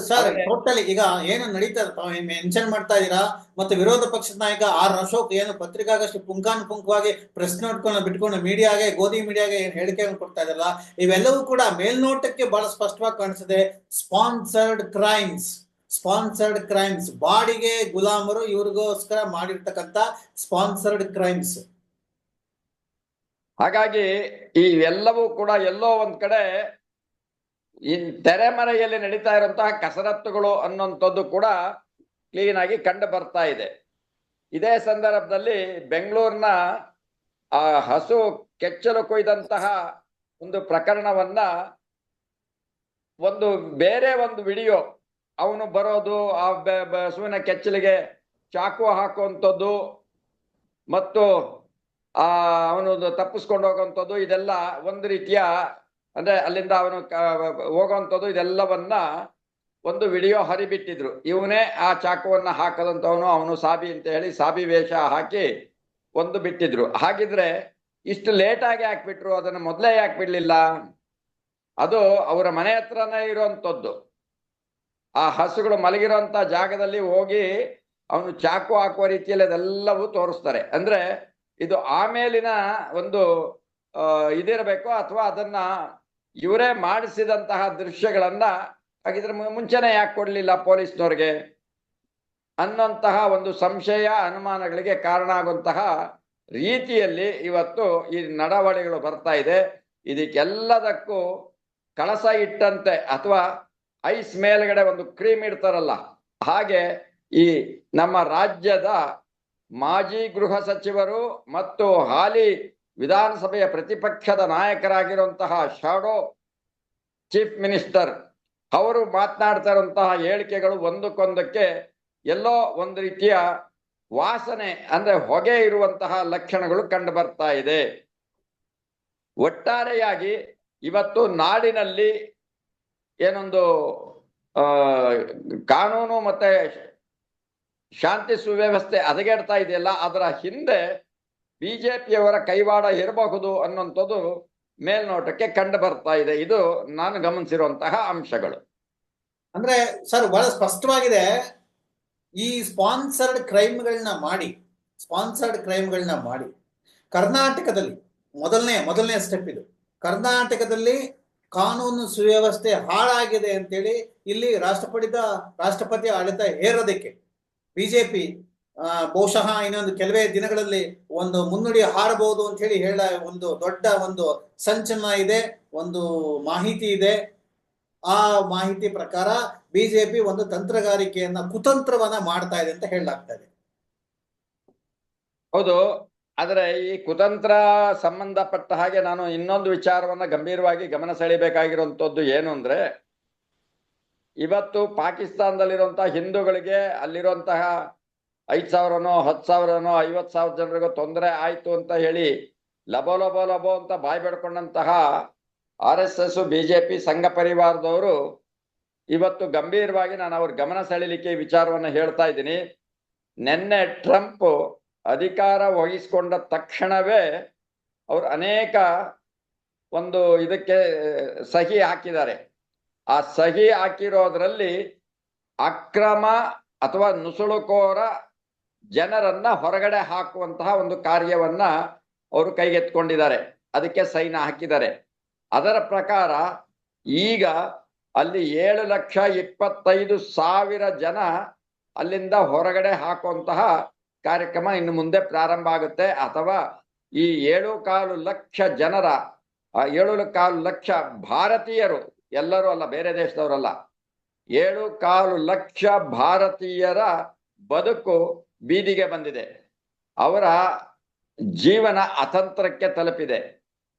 Speaker 1: ಸರ್- ಟೋಟಲಿ ಈಗ ಏನು ನಡೀತಾ ಮೆನ್ಷನ್ ಮಾಡ್ತಾ ಇದೀರಾ ಮತ್ತೆ ವಿರೋಧ ಪಕ್ಷದ ನಾಯಕ ಆರ್ ಅಶೋಕ್ ಏನು ಪತ್ರಿಕಾಗಷ್ಟು ಪುಂಖಾನುಪುಂಖವಾಗಿ ಪ್ರಶ್ನೆ ನೋಡ್ಕೊಂಡು ಬಿಟ್ಕೊಂಡು ಮೀಡಿಯಾಗೆ ಗೋಧಿ ಮೀಡಿಯಾಗೆ ಏನು ಹೇಳಿಕೆಗಳನ್ನು ಕೊಡ್ತಾ ಇದಲ್ಲ ಇವೆಲ್ಲವೂ ಕೂಡ ಮೇಲ್ನೋಟಕ್ಕೆ ಬಹಳ ಸ್ಪಷ್ಟವಾಗಿ ಕಾಣಿಸಿದೆ ಸ್ಪಾನ್ಸರ್ಡ್ ಕ್ರೈಮ್ಸ್ ಸ್ಪಾನ್ಸರ್ಡ್ ಕ್ರೈಮ್ಸ್ ಬಾಡಿಗೆ ಗುಲಾಮರು ಇವ್ರಿಗೋಸ್ಕರ ಮಾಡಿರ್ತಕ್ಕಂತ ಸ್ಪಾನ್ಸರ್ಡ್ ಕ್ರೈಮ್ಸ್
Speaker 2: ಹಾಗಾಗಿ ಇವೆಲ್ಲವೂ ಕೂಡ ಎಲ್ಲೋ ಒಂದ್ ಕಡೆ ಈ ತೆರೆಮರೆಯಲ್ಲಿ ನಡೀತಾ ಇರುವಂತಹ ಕಸರತ್ತುಗಳು ಅನ್ನುವಂಥದ್ದು ಕೂಡ ಕ್ಲೀನ್ ಆಗಿ ಕಂಡು ಬರ್ತಾ ಇದೆ. ಇದೇ ಸಂದರ್ಭದಲ್ಲಿ ಬೆಂಗಳೂರಿನ, ಆ, ಹಸು ಕೆಚ್ಚಲು ಕೊಯ್ದಂತಹ ಒಂದು ಪ್ರಕರಣವನ್ನ ಒಂದು ಬೇರೆ ಒಂದು ವಿಡಿಯೋ, ಅವನು ಬರೋದು, ಆ ಹಸುವಿನ ಕೆಚ್ಚಲಿಗೆ ಚಾಕು ಹಾಕುವಂಥದ್ದು ಮತ್ತು, ಆ ಅವನು ತಪ್ಪಿಸ್ಕೊಂಡು ಹೋಗುವಂಥದ್ದು, ಇದೆಲ್ಲ ಒಂದು ರೀತಿಯ ಅಂದ್ರೆ ಅಲ್ಲಿಂದ ಅವನು ಹೋಗುವಂಥದ್ದು ಇದೆಲ್ಲವನ್ನ ಒಂದು ವಿಡಿಯೋ ಹರಿಬಿಟ್ಟಿದ್ರು. ಇವನೇ ಆ ಚಾಕುವನ್ನ ಹಾಕದಂತವನು ಅವನು ಸಾಬಿ ಅಂತ ಹೇಳಿ ಸಾಬಿ ವೇಷ ಹಾಕಿ ಒಂದು ಬಿಟ್ಟಿದ್ರು. ಹಾಗಿದ್ರೆ ಇಷ್ಟು ಲೇಟಾಗಿ ಹಾಕ್ಬಿಟ್ರು, ಅದನ್ನು ಮೊದಲೇ ಯಾಕೆ ಬಿಡ್ಲಿಲ್ಲ? ಅದು ಅವರ ಮನೆ ಹತ್ರನೇ ಇರುವಂಥದ್ದು. ಆ ಹಸುಗಳು ಮಲಗಿರುವಂತ ಜಾಗದಲ್ಲಿ ಹೋಗಿ ಅವನು ಚಾಕು ಹಾಕುವ ರೀತಿಯಲ್ಲಿ ಅದೆಲ್ಲವೂ ತೋರಿಸ್ತಾರೆ. ಅಂದ್ರೆ ಇದು ಆಮೇಲಿನ ಒಂದು ಇದಿರಬೇಕು ಅಥವಾ ಅದನ್ನ ಇವರೇ ಮಾಡಿಸಿದಂತಹ ದೃಶ್ಯಗಳನ್ನ ಹಾಗಿದ್ರೆ ಮುಂಚೆನೆ ಯಾಕೆ ಕೊಡ್ಲಿಲ್ಲ ಪೊಲೀಸ್ನವ್ರಿಗೆ? ಅನ್ನೋಂತಹ ಒಂದು ಸಂಶಯ, ಅನುಮಾನಗಳಿಗೆ ಕಾರಣ ಆಗುವಂತಹ ರೀತಿಯಲ್ಲಿ ಇವತ್ತು ಈ ನಡವಳಿಗಳು ಬರ್ತಾ ಇದೆ. ಇದಕ್ಕೆಲ್ಲದಕ್ಕೂ ಕಳಸ ಇಟ್ಟಂತೆ ಅಥವಾ ಐಸ್ ಮೇಲ್ಗಡೆ ಒಂದು ಕ್ರೀಮ್ ಇಡ್ತಾರಲ್ಲ, ಹಾಗೆ ಈ ನಮ್ಮ ರಾಜ್ಯದ ಮಾಜಿ ಗೃಹ ಸಚಿವರು ಮತ್ತು ಹಾಲಿ ವಿಧಾನಸಭೆಯ ಪ್ರತಿಪಕ್ಷದ ನಾಯಕರಾಗಿರುವಂತಹ ಶಾಡೋ ಚೀಫ್ ಮಿನಿಸ್ಟರ್ ಅವರು ಮಾತನಾಡ್ತಾ ಇರುವಂತಹ ಹೇಳಿಕೆಗಳು ಒಂದಕ್ಕೊಂದಕ್ಕೆ ಎಲ್ಲೋ ಒಂದು ರೀತಿಯ ವಾಸನೆ, ಅಂದ್ರೆ ಹೊಗೆ ಇರುವಂತಹ ಲಕ್ಷಣಗಳು ಕಂಡು ಬರ್ತಾ ಇದೆ. ಒಟ್ಟಾರೆಯಾಗಿ ಇವತ್ತು ನಾಡಿನಲ್ಲಿ ಏನೊಂದು ಕಾನೂನು ಮತ್ತೆ ಶಾಂತಿ ಸುವ್ಯವಸ್ಥೆ ಹದಗೆಡ್ತಾ ಇದೆಯಲ್ಲ, ಅದರ ಹಿಂದೆ ಬಿಜೆಪಿಯವರ ಕೈವಾಡ ಇರಬಹುದು ಅನ್ನುವಂಥದ್ದು ಮೇಲ್ನೋಟಕ್ಕೆ ಕಂಡು ಬರ್ತಾ ಇದೆ. ಇದು ನಾನು ಗಮನಿಸಿರುವಂತಹ ಅಂಶಗಳು.
Speaker 1: ಅಂದ್ರೆ ಸರ್, ಬಹಳ ಸ್ಪಷ್ಟವಾಗಿದೆ. ಈ ಸ್ಪಾನ್ಸರ್ಡ್ ಕ್ರೈಮ್ಗಳನ್ನ ಮಾಡಿ, ಸ್ಪಾನ್ಸರ್ಡ್ ಕ್ರೈಮ್ಗಳನ್ನ ಮಾಡಿ. ಕರ್ನಾಟಕದಲ್ಲಿ ಮೊದಲನೇ ಮೊದಲನೇ ಸ್ಟೆಪ್ ಇದು. ಕರ್ನಾಟಕದಲ್ಲಿ ಕಾನೂನು ಸುವ್ಯವಸ್ಥೆ ಹಾಳಾಗಿದೆ ಅಂತೇಳಿ ಇಲ್ಲಿ ರಾಷ್ಟ್ರಪತಿದ ರಾಷ್ಟ್ರಪತಿ ಆಡಳಿತ ಹೇರೋದಕ್ಕೆ, ಬಿಜೆಪಿ ಬಹುಶಃ ಇನ್ನೊಂದು ಕೆಲವೇ ದಿನಗಳಲ್ಲಿ ಒಂದು ಮುನ್ನುಡಿ ಹಾರಬಹುದು ಅಂತ ಹೇಳಿ ಹೇಳ ಒಂದು ದೊಡ್ಡ ಒಂದು ಸಂಚಲನ ಇದೆ, ಒಂದು ಮಾಹಿತಿ ಇದೆ. ಆ ಮಾಹಿತಿ ಪ್ರಕಾರ ಬಿಜೆಪಿ ಒಂದು ತಂತ್ರಗಾರಿಕೆಯನ್ನ ಕುತಂತ್ರವನ್ನ ಮಾಡ್ತಾ ಇದೆ ಅಂತ ಹೇಳಲಾಗ್ತಾ ಇದೆ.
Speaker 2: ಹೌದು, ಆದರೆ ಈ ಕುತಂತ್ರ ಸಂಬಂಧಪಟ್ಟ ಹಾಗೆ ನಾನು ಇನ್ನೊಂದು ವಿಚಾರವನ್ನ ಗಂಭೀರವಾಗಿ ಗಮನ ಸೆಳಿಬೇಕಾಗಿರುವಂತದ್ದು ಏನು ಅಂದ್ರೆ, ಇವತ್ತು ಪಾಕಿಸ್ತಾನದಲ್ಲಿರುವಂತಹ ಹಿಂದೂಗಳಿಗೆ ಅಲ್ಲಿರುವಂತಹ ಐದ್ ಸಾವಿರನೋ, ಹತ್ತು ಸಾವಿರನೋ, ಐವತ್ತು ಸಾವಿರ ಜನರಿಗೂ ತೊಂದರೆ ಆಯಿತು ಅಂತ ಹೇಳಿ ಲಬೋ ಲಬೋ ಲಭೋ ಅಂತ ಬಾಯ್ ಬೇಡ್ಕೊಂಡಂತಹ ಆರ್ ಎಸ್ ಎಸ್ ಬಿಜೆಪಿ ಸಂಘ ಪರಿವಾರದವರು ಇವತ್ತು ಗಂಭೀರವಾಗಿ ನಾನು ಅವ್ರ ಗಮನ ಸೆಳೀಲಿಕ್ಕೆ ಈ ವಿಚಾರವನ್ನ ಹೇಳ್ತಾ ಇದ್ದೀನಿ. ನಿನ್ನೆ ಟ್ರಂಪ್ ಅಧಿಕಾರ ವಹಿಸಿಕೊಂಡ ತಕ್ಷಣವೇ ಅವರು ಅನೇಕ ಒಂದು ಇದಕ್ಕೆ, ಸಹಿ ಹಾಕಿದ್ದಾರೆ. ಆ ಸಹಿ ಹಾಕಿರೋದ್ರಲ್ಲಿ ಅಕ್ರಮ ಅಥವಾ ನುಸುಳುಕೋರ ಜನರನ್ನ ಹೊರಗಡೆ ಹಾಕುವಂತಹ ಒಂದು ಕಾರ್ಯವನ್ನ ಅವರು ಕೈಗೆತ್ಕೊಂಡಿದ್ದಾರೆ ಅದಕ್ಕೆ ಸೈನ್ ಹಾಕಿದ್ದಾರೆ. ಅದರ ಪ್ರಕಾರ ಈಗ ಅಲ್ಲಿ ಏಳು ಲಕ್ಷ ಇಪ್ಪತ್ತೈದು ಸಾವಿರ ಜನ ಅಲ್ಲಿಂದ ಹೊರಗಡೆ ಹಾಕುವಂತಹ ಕಾರ್ಯಕ್ರಮ ಇನ್ನು ಮುಂದೆ ಪ್ರಾರಂಭ ಆಗುತ್ತೆ. ಅಥವಾ ಈ ಏಳು ಕಾಲು ಲಕ್ಷ ಜನರ ಏಳು ಕಾಲು ಲಕ್ಷ ಭಾರತೀಯರು, ಎಲ್ಲರೂ ಅಲ್ಲ, ಬೇರೆ ದೇಶದವರಲ್ಲ, ಏಳು ಕಾಲು ಲಕ್ಷ ಭಾರತೀಯರ ಬದುಕು ಬೀದಿಗೆ ಬಂದಿದೆ. ಅವರ ಜೀವನ ಅತಂತ್ರಕ್ಕೆ ತಲುಪಿದೆ.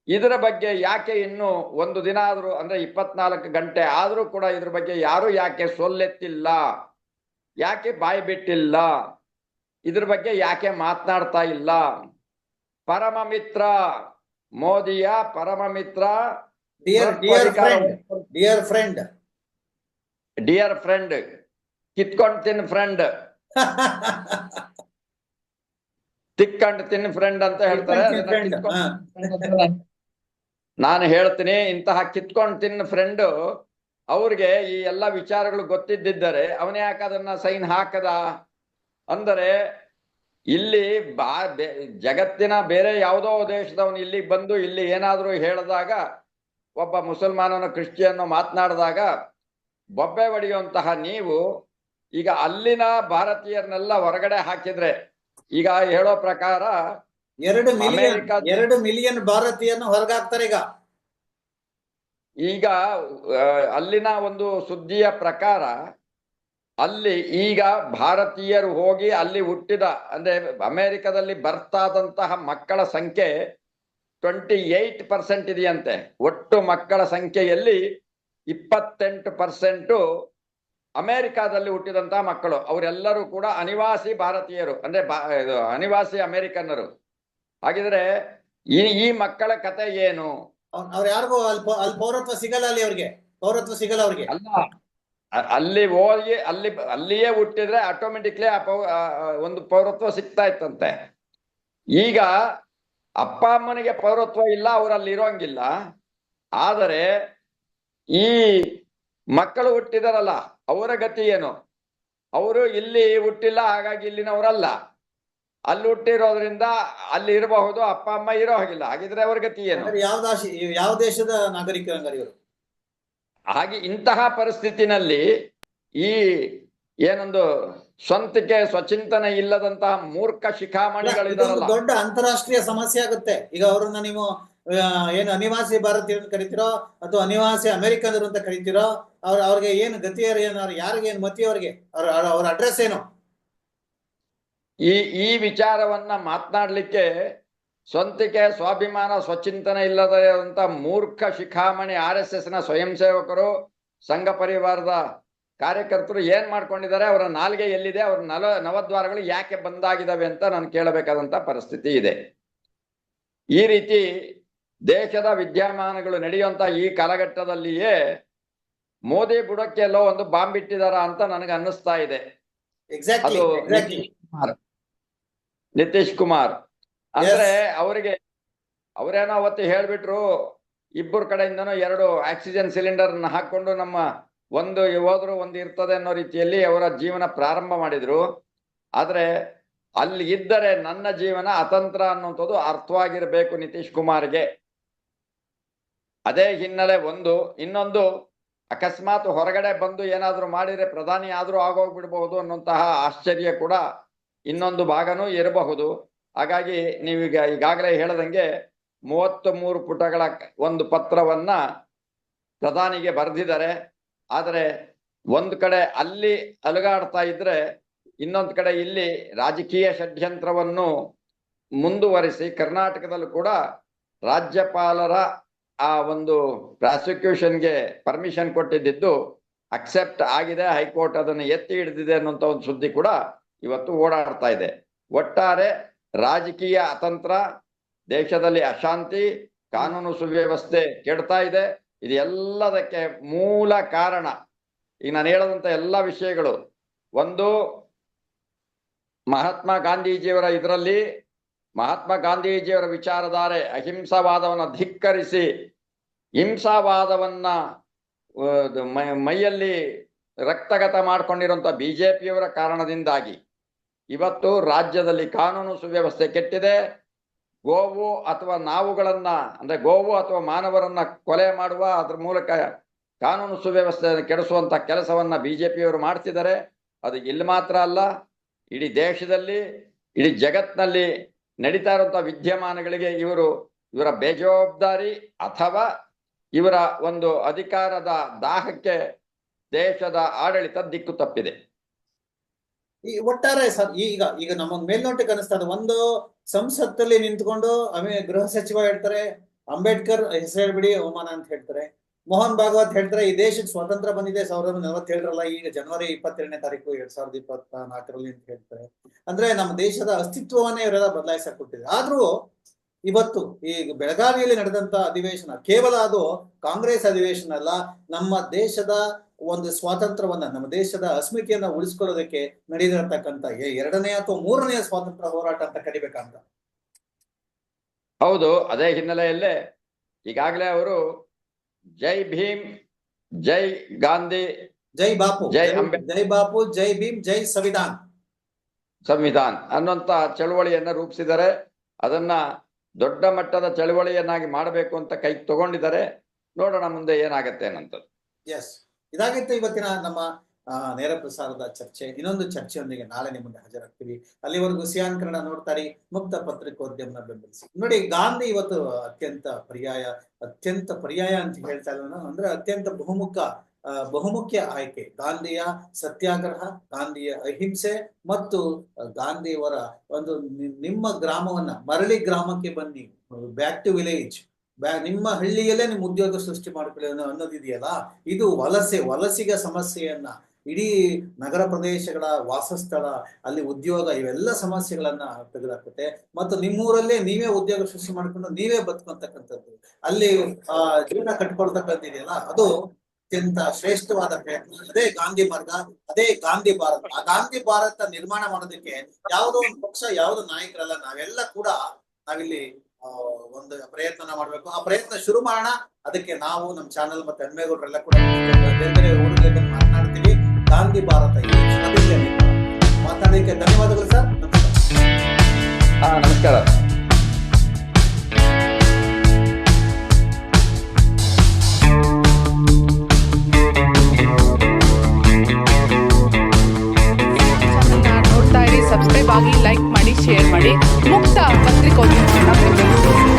Speaker 2: ಇದರ ಬಗ್ಗೆ ಯಾಕೆ ಇನ್ನು ಒಂದು ದಿನ ಆದರೂ ಅಂದ್ರೆ ಇಪ್ಪತ್ನಾಲ್ಕು ಗಂಟೆ ಆದರೂ ಕೂಡ ಇದ್ರ ಬಗ್ಗೆ ಯಾರು ಯಾಕೆ ಸೊಲ್ಲೆತ್ತಿಲ್ಲ? ಯಾಕೆ ಬಾಯಿ ಬಿಟ್ಟಿಲ್ಲ? ಇದ್ರ ಬಗ್ಗೆ ಯಾಕೆ ಮಾತನಾಡ್ತಾ ಇಲ್ಲ? ಪರಮ ಮಿತ್ರ ಮೋದಿಯ ಪರಮ ಮಿತ್ರ
Speaker 1: dear dear friend dear friend
Speaker 2: dear friend ಕಿತ್ಕೊಂಡ್ ತಿನ್ ಫ್ರೆಂಡ್ ತಿಕ್ಕಂಡ್ ತಿನ್ ಫ್ರೆಂಡ್ ಅಂತ ಹೇಳ್ತಾರೆ ನಾನು ಹೇಳ್ತೀನಿ ಇಂತಹ ಕಿತ್ಕೊಂಡ್ ತಿನ್ ಫ್ರೆಂಡ್ ಅವ್ರಿಗೆ ಈ ಎಲ್ಲ ವಿಚಾರಗಳು ಗೊತ್ತಿದ್ದಿದ್ದರೆ ಅವನೇ ಯಾಕೆ ಅದನ್ನ ಸೈನ್ ಹಾಕದ? ಅಂದರೆ ಇಲ್ಲಿ ಬಾ ಜಗತ್ತಿನ ಬೇರೆ ಯಾವುದೋ ದೇಶದವನು ಇಲ್ಲಿ ಬಂದು ಇಲ್ಲಿ ಏನಾದರೂ ಹೇಳಿದಾಗ ಒಬ್ಬ ಮುಸಲ್ಮಾನನ ಕ್ರಿಶ್ಚಿಯನ್ನು ಮಾತನಾಡಿದಾಗ ಬೊಬ್ಬೆ ಹೊಡೆಯುವಂತಹ ನೀವು ಈಗ ಅಲ್ಲಿನ ಭಾರತೀಯರನ್ನೆಲ್ಲ ಹೊರಗಡೆ ಹಾಕಿದ್ರೆ ಈಗ ಹೇಳೋ ಪ್ರಕಾರ
Speaker 1: ಎರಡು ಮಿಲಿಯನ್ ಎರಡು ಮಿಲಿಯನ್ ಭಾರತೀಯರನ್ನು ಹೊರಗಾಕ್ತಾರೆ ಈಗ.
Speaker 2: ಈಗ ಅಲ್ಲಿನ ಒಂದು ಸುದ್ದಿಯ ಪ್ರಕಾರ ಅಲ್ಲಿ ಈಗ ಭಾರತೀಯರು ಹೋಗಿ ಅಲ್ಲಿ ಹುಟ್ಟಿದ ಅಂದ್ರೆ ಅಮೆರಿಕದಲ್ಲಿ ಬರ್ತಾದಂತಹ ಮಕ್ಕಳ ಸಂಖ್ಯೆ ಟ್ವೆಂಟಿ ಏಟ್ ಪರ್ಸೆಂಟ್ ಇದೆಯಂತೆ. ಒಟ್ಟು ಮಕ್ಕಳ ಸಂಖ್ಯೆಯಲ್ಲಿ ಇಪ್ಪತ್ತೆಂಟು ಪರ್ಸೆಂಟು ಅಮೆರಿಕಾದಲ್ಲಿ ಹುಟ್ಟಿದಂತಹ ಮಕ್ಕಳು ಅವರೆಲ್ಲರೂ ಕೂಡ ಅನಿವಾಸಿ ಭಾರತೀಯರು ಅಂದ್ರೆ ಅನಿವಾಸಿ ಅಮೆರಿಕನ್ನರು. ಹಾಗಿದ್ರೆ ಈ ಈ ಮಕ್ಕಳ ಕತೆ ಏನು?
Speaker 1: ಅವ್ರ್ ಯಾರಿಗೂ ಅಲ್ಲಿ ಪೌರತ್ವ ಸಿಗಲ್ಲ ಅಲ್ಲಿ ಅವ್ರಿಗೆ ಪೌರತ್ವ ಸಿಗಲ್ಲ ಅವ್ರಿಗೆ.
Speaker 2: ಅಲ್ಲ ಅಲ್ಲಿ ಹೋಗಿ ಅಲ್ಲಿ ಅಲ್ಲಿಯೇ ಹುಟ್ಟಿದ್ರೆ ಆಟೋಮೆಟಿಕ್ಲಿ ಆ ಪೌ ಒಂದು ಪೌರತ್ವ ಸಿಗ್ತಾ ಇತ್ತಂತೆ. ಈಗ ಅಪ್ಪ ಅಮ್ಮನಿಗೆ ಪೌರತ್ವ ಇಲ್ಲ ಅವರಲ್ಲಿ ಇರೋಂಗಿಲ್ಲ. ಆದರೆ ಈ ಮಕ್ಕಳು ಹುಟ್ಟಿದಾರಲ್ಲ ಅವರ ಗತಿ ಏನು? ಅವರು ಇಲ್ಲಿ ಹುಟ್ಟಿಲ್ಲ ಹಾಗಾಗಿ ಇಲ್ಲಿನವರಲ್ಲ. ಅಲ್ಲಿ ಹುಟ್ಟಿರೋದ್ರಿಂದ ಅಲ್ಲಿ ಇರಬಹುದು ಅಪ್ಪ ಅಮ್ಮ ಇರೋ ಹಾಗಿಲ್ಲ. ಹಾಗಿದ್ರೆ ಅವ್ರ ಗತಿ ಏನು?
Speaker 1: ಯಾವ ದೇಶ ಯಾವ ದೇಶದ ನಾಗರಿಕರು
Speaker 2: ಹಾಗೆ ಇಂತಹ ಪರಿಸ್ಥಿತಿನಲ್ಲಿ ಈ ಏನೊಂದು ಸ್ವಂತಕ್ಕೆ ಸ್ವಚಿಂತನೆ ಇಲ್ಲದಂತಹ ಮೂರ್ಖ ಶಿಖಾಮಣಿಗಳಿದಾರಲ್ಲ
Speaker 1: ದೊಡ್ಡ ಅಂತಾರಾಷ್ಟ್ರೀಯ ಸಮಸ್ಯೆ ಆಗುತ್ತೆ. ಈಗ ಅವರನ್ನ ನೀವು ಏನು ಅನಿವಾಸಿ ಭಾರತೀಯರು ಅಂತ ಕರಿತೀರೋ ಅಥವಾ ಅನಿವಾಸಿ ಅಮೆರಿಕನರು ಅಂತ ಕರಿತೀರೋ, ಅವ್ರ, ಅವ್ರಿಗೆ ಏನು ಗತಿ ಏನು ಯಾರಿಗೆ ಏನು ಮತಿ, ಅವ್ರಿಗೆ ಅವ್ರ ಅವ್ರ ಅಡ್ರೆಸ್ ಏನು?
Speaker 2: ಈ ಈ ವಿಚಾರವನ್ನ ಮಾತನಾಡ್ಲಿಕ್ಕೆ ಸ್ವಂತಿಕೆ, ಸ್ವಾಭಿಮಾನ, ಸ್ವಚಿಂತನೆ ಇಲ್ಲದಂತ ಮೂರ್ಖ ಶಿಖಾಮಣಿ ಆರ್ ಎಸ್ ಎಸ್ನ ಸ್ವಯಂ ಸೇವಕರು, ಸಂಘ ಪರಿವಾರದ ಕಾರ್ಯಕರ್ತರು ಏನ್ ಮಾಡ್ಕೊಂಡಿದ್ದಾರೆ, ಅವರ ನಾಲ್ಗೆ ಎಲ್ಲಿದೆ, ಅವರ ನಲ, ನವದ್ವಾರಗಳು ಯಾಕೆ ಬಂದಾಗಿದ್ದಾವೆ ಅಂತ ನಾನು ಕೇಳಬೇಕಾದಂತ ಪರಿಸ್ಥಿತಿ ಇದೆ. ಈ ರೀತಿ ದೇಶದ ವಿದ್ಯಮಾನಗಳು ನಡೆಯುವಂತ ಈ ಕಾಲಘಟ್ಟದಲ್ಲಿಯೇ ಮೋದಿ ಬುಡಕ್ಕೆ ಎಲ್ಲೋ ಒಂದು ಬಾಂಬ್ ಇಟ್ಟಿದಾರ ಅಂತ ನನಗೆ ಅನ್ನಿಸ್ತಾ ಇದೆ.
Speaker 1: ಎಕ್ಸಾಕ್ಟ್ಲಿ
Speaker 2: ಅದು
Speaker 1: ಎಕ್ಸಾಕ್ಟ್ಲಿ
Speaker 2: ನಿತೀಶ್ ಕುಮಾರ್. ನಿತೀಶ್ ಕುಮಾರ್. ಅಂದ್ರೆ ಅವರಿಗೆ ಅವರೇನೋ ಅವತ್ತು ಹೇಳ್ಬಿಟ್ರು ಇಬ್ಬರ ಕಡೆಯಿಂದನೂ ಎರಡು ಆಕ್ಸಿಜನ್ ಸಿಲಿಂಡರ್ ಹಾಕೊಂಡು ನಮ್ಮ ಒಂದು ಹೋದ್ರು ಒಂದು ಇರ್ತದೆ ಅನ್ನೋ ರೀತಿಯಲ್ಲಿ ಅವರ ಜೀವನ ಪ್ರಾರಂಭ ಮಾಡಿದ್ರು. ಆದ್ರೆ ಅಲ್ಲಿ ಇದ್ದರೆ ನನ್ನ ಜೀವನ ಅತಂತ್ರ ಅನ್ನುವಂಥದ್ದು ಅರ್ಥವಾಗಿರ್ಬೇಕು ನಿತೀಶ್ ಕುಮಾರ್ಗೆ. ಅದೇ ಹಿನ್ನೆಲೆ ಒಂದು, ಇನ್ನೊಂದು ಅಕಸ್ಮಾತ್ ಹೊರಗಡೆ ಬಂದು ಏನಾದರೂ ಮಾಡಿದರೆ ಪ್ರಧಾನಿ ಆದರೂ ಆಗೋಗ್ಬಿಡ್ಬಹುದು ಅನ್ನುವಂತಹ ಆಶ್ಚರ್ಯ ಕೂಡ ಇನ್ನೊಂದು ಭಾಗನೂ ಇರಬಹುದು. ಹಾಗಾಗಿ ನೀವೀಗ ಈಗಾಗಲೇ ಹೇಳದಂಗೆ ಮೂವತ್ತ್ ಮೂರು ಪುಟಗಳ ಒಂದು ಪತ್ರವನ್ನ ಪ್ರಧಾನಿಗೆ ಬರೆದಿದ್ದಾರೆ. ಆದರೆ ಒಂದು ಕಡೆ ಅಲ್ಲಿ ಅಲುಗಾಡ್ತಾ ಇದ್ರೆ ಇನ್ನೊಂದು ಕಡೆ ಇಲ್ಲಿ ರಾಜಕೀಯ ಷಡ್ಯಂತ್ರವನ್ನು ಮುಂದುವರಿಸಿ ಕರ್ನಾಟಕದಲ್ಲೂ ಕೂಡ ರಾಜ್ಯಪಾಲರ ಆ ಒಂದು ಪ್ರಾಸಿಕ್ಯೂಷನ್ಗೆ ಪರ್ಮಿಷನ್ ಕೊಟ್ಟಿದ್ದು ಅಕ್ಸೆಪ್ಟ್ ಆಗಿದೆ, ಹೈಕೋರ್ಟ್ ಅದನ್ನು ಎತ್ತಿ ಹಿಡಿದಿದೆ ಅನ್ನುವಂಥ ಒಂದು ಸುದ್ದಿ ಕೂಡ ಇವತ್ತು ಓಡಾಡ್ತಾ ಇದೆ. ಒಟ್ಟಾರೆ ರಾಜಕೀಯ ಅತಂತ್ರ, ದೇಶದಲ್ಲಿ ಅಶಾಂತಿ, ಕಾನೂನು ಸುವ್ಯವಸ್ಥೆ ಕೆಡ್ತಾ ಇದೆ. ಇದು ಎಲ್ಲದಕ್ಕೆ ಮೂಲ ಕಾರಣ. ಈಗ ನಾನು ಹೇಳದಂತ ಎಲ್ಲ ವಿಷಯಗಳು. ಒಂದು ಮಹಾತ್ಮ ಗಾಂಧೀಜಿಯವರ ಇದರಲ್ಲಿ ಮಹಾತ್ಮ ಗಾಂಧೀಜಿಯವರ ವಿಚಾರಧಾರೆ ಅಹಿಂಸಾವಾದವನ್ನು ಧಿಕ್ಕರಿಸಿ, ಹಿಂಸಾವಾದವನ್ನ ಮೈಯಲ್ಲಿ ರಕ್ತಗತ ಮಾಡ್ಕೊಂಡಿರುವಂತ ಬಿಜೆಪಿಯವರ ಕಾರಣದಿಂದಾಗಿ ಇವತ್ತು ರಾಜ್ಯದಲ್ಲಿ ಕಾನೂನು ಸುವ್ಯವಸ್ಥೆ ಕೆಟ್ಟಿದೆ. ಗೋವು ಅಥವಾ ನಾವುಗಳನ್ನ, ಅಂದ್ರೆ ಗೋವು ಅಥವಾ ಮಾನವರನ್ನ ಕೊಲೆ ಮಾಡುವ ಅದ್ರ ಮೂಲಕ ಕಾನೂನು ಸುವ್ಯವಸ್ಥೆಯನ್ನು ಕೆಡಿಸುವಂತ ಕೆಲಸವನ್ನ ಪಿಯವರು ಮಾಡ್ತಿದ್ದಾರೆ. ಅದು ಇಲ್ಲಿ ಮಾತ್ರ ಅಲ್ಲ, ಇಡೀ ದೇಶದಲ್ಲಿ, ಇಡೀ ಜಗತ್ನಲ್ಲಿ ನಡೀತಾ ಇರುವಂತಹ ವಿದ್ಯಮಾನಗಳಿಗೆ ಇವರು ಇವರ ಬೇಜವಾಬ್ದಾರಿ ಅಥವಾ ಇವರ ಒಂದು ಅಧಿಕಾರದ ದಾಹಕ್ಕೆ ದೇಶದ ಆಡಳಿತ ದಿಕ್ಕು ತಪ್ಪಿದೆ.
Speaker 1: ಈ ಒಟ್ಟಾರೆ ಸರ್, ಈಗ ಈಗ ನಮಗ್ ಮೇಲ್ನೋಟಕ್ಕೆ ಅನಿಸ್ತದೆ ಒಂದು ಸಂಸತ್ತಲ್ಲಿ ನಿಂತ್ಕೊಂಡು ಆಮೇಲೆ ಗೃಹ ಸಚಿವ ಹೇಳ್ತಾರೆ, ಅಂಬೇಡ್ಕರ್ ಹೆಸರು ಹೇಳ್ಬಿಡಿ, ಅವಮಾನ ಅಂತ ಹೇಳ್ತಾರೆ. ಮೋಹನ್ ಭಾಗವತ್ ಹೇಳ್ತಾರೆ, ಈ ದೇಶಕ್ಕೆ ಸ್ವಾತಂತ್ರ್ಯ ಬಂದಿದೆ, ಸಾವಿರದ ಒಂಬೈನೂರ ನಲವತ್ತೇಳರಲ್ಲ ಈಗ ಜನವರಿ ಇಪ್ಪತ್ತೆರಡನೇ ತಾರೀಕು ಎರಡ್ ಸಾವಿರದ ಇಪ್ಪತ್ತ ನಾಲ್ಕರಲ್ಲಿ ಅಂತ ಹೇಳ್ತಾರೆ. ಅಂದ್ರೆ ನಮ್ಮ ದೇಶದ ಅಸ್ತಿತ್ವವನ್ನೇ ಇವರೆಲ್ಲ ಬದಲಾಯಿಸಕ್ ಕೊಟ್ಟಿದೆ ಆದ್ರೂ ಇವತ್ತು ಈ ಬೆಳಗಾವಿಯಲ್ಲಿ ನಡೆದಂತ ಅಧಿವೇಶನ, ಕೇವಲ ಅದು ಕಾಂಗ್ರೆಸ್ ಅಧಿವೇಶನ ಅಲ್ಲ, ನಮ್ಮ ದೇಶದ ಒಂದು ಸ್ವಾತಂತ್ರ್ಯವನ್ನ, ನಮ್ಮ ದೇಶದ ಅಸ್ಮಿತೆಯನ್ನ ಉಳಿಸ್ಕೊಳ್ಳೋದಕ್ಕೆ ನಡೆದಿರತಕ್ಕಂತ ಎರಡನೇ ಅಥವಾ ಮೂರನೇ ಸ್ವಾತಂತ್ರ್ಯ ಹೋರಾಟ ಅಂತ ಕರಿಬೇಕಂತ
Speaker 2: ಹೌದು, ಅದೇ ಹಿನ್ನೆಲೆಯಲ್ಲೇ ಈಗಾಗಲೇ ಅವರು ಜೈ ಭೀಮ್ ಜೈ ಗಾಂಧಿ
Speaker 1: ಜೈ ಬಾಪು
Speaker 2: ಜೈ
Speaker 1: ಜೈ- ಬಾಪು ಜೈ ಭೀಮ್ ಜೈ ಸಂವಿಧಾನ್.
Speaker 2: ಸಂವಿಧಾನ್. ಅನ್ನುವಂತ ಚಳುವಳಿಯನ್ನ ರೂಪಿಸಿದರೆ ಅದನ್ನ ದೊಡ್ಡ ಮಟ್ಟದ ಚಳುವಳಿಯನ್ನಾಗಿ ಮಾಡಬೇಕು ಅಂತ ಕೈ ತಗೊಂಡಿದ್ದಾರೆ ನೋಡೋಣ ಮುಂದೆ ಏನಾಗತ್ತೆ ಅನ್ನಂಥದ್ದು
Speaker 1: ಎಸ್ ಇದಾಗಿತ್ತು ಇವತ್ತಿನ ನಮ್ಮ ನೇರ ಪ್ರಸಾರದ ಚರ್ಚೆ, ಇನ್ನೊಂದು ಚರ್ಚೆಯೊಂದಿಗೆ ನಾಳೆ ನಿಮ್ಮ ಮುಂದೆ ಹಾಜರಾಗ್ತೀವಿ. ಅಲ್ಲಿವರೆಗೂ ಸಿಯಾನ್ ಕನ್ನಡ ನೋಡ್ತಾರೆ ಮುಕ್ತ ಪತ್ರಿಕೋದ್ಯಮನ ಬೆಂಬಲಿಸಿ. ನೋಡಿ, ಗಾಂಧಿ ಇವತ್ತು ಅತ್ಯಂತ ಪರ್ಯಾಯ ಅತ್ಯಂತ ಪರ್ಯಾಯ ಅಂತ ಹೇಳ್ತಾ ಇಲ್ಲ ಅಂದ್ರೆ ಅತ್ಯಂತ ಬಹುಮುಖ ಬಹುಮುಖ್ಯ ಆಯ್ಕೆ. ಗಾಂಧಿಯ ಸತ್ಯಾಗ್ರಹ, ಗಾಂಧಿಯ ಅಹಿಂಸೆ ಮತ್ತು ಗಾಂಧಿಯವರ ಒಂದು ನಿಮ್ಮ ಗ್ರಾಮವನ್ನ, ಮರಳಿ ಗ್ರಾಮಕ್ಕೆ ಬನ್ನಿ. Back to village. ನಿಮ್ಮ ಹಳ್ಳಿಯಲ್ಲೇ ನಿಮ್ಮ ಉದ್ಯೋಗ ಸೃಷ್ಟಿ ಮಾಡ್ಕೊಳ್ಳಿ ಅನ್ನೋ ಅನ್ನೋದಿದೆಯಲ್ಲ? ಇದು ವಲಸೆ, ವಲಸಿಗ ಸಮಸ್ಯೆಯನ್ನ ಇಡೀ ನಗರ ಪ್ರದೇಶಗಳ ವಾಸಸ್ಥಳ, ಅಲ್ಲಿ ಉದ್ಯೋಗ ಇವೆಲ್ಲ ಸಮಸ್ಯೆಗಳನ್ನ ತೆಗೆದಾಕುತ್ತೆ ಮತ್ತು ನಿಮ್ಮೂರಲ್ಲೇ ನೀವೇ ಉದ್ಯೋಗ ಸೃಷ್ಟಿ ಮಾಡ್ಕೊಂಡು ನೀವೇ ಬದುಕುವಂತಕ್ಕಂಥದ್ದು. ಅಲ್ಲಿ, ಆ, ಜೀವನ ಕಟ್ಕೊಳ್ತಕ್ಕಂಥದ್ದಿದೆಯಲ್ಲ ಅದು ಅತ್ಯಂತ ಶ್ರೇಷ್ಠವಾದ ಪ್ರಯತ್ನ. ಅದೇ ಗಾಂಧಿ ಮಾರ್ಗ, ಅದೇ ಗಾಂಧಿ ಭಾರತ. ಆ ಗಾಂಧಿ ಭಾರತ ನಿರ್ಮಾಣ ಮಾಡೋದಕ್ಕೆ ಯಾವುದೋ ಒಂದು ಪಕ್ಷ, ಯಾವುದೋ ನಾಯಕರಲ್ಲ, ನಾವೆಲ್ಲ ಕೂಡ ನಾವಿಲ್ಲಿ ಒಂದು ಪ್ರಯತ್ನ ಮಾಡ್ಬೇಕು. ಆ ಪ್ರಯತ್ನ ಶುರು ಮಾಡೋಣ. ಅದಕ್ಕೆ ನಾವು ನಮ್ಮ ಚಾನೆಲ್ ಮತ್ತೆ ಅನ್ಮೇಗೌಡರೆಲ್ಲ ಕೂಡ ಬೇರೆ ಬೇರೆ ಗಾಂಧಿ ಭಾರತ ಈ ಕ್ಷಣದಿಂದ ನಿರ್ಮಾಣ. ಮಾತಾಡೋದಕ್ಕೆ ಧನ್ಯವಾದಗಳು ಸರ್ ನಮಸ್ಕಾರ
Speaker 2: ಹಾ ನಮಸ್ಕಾರ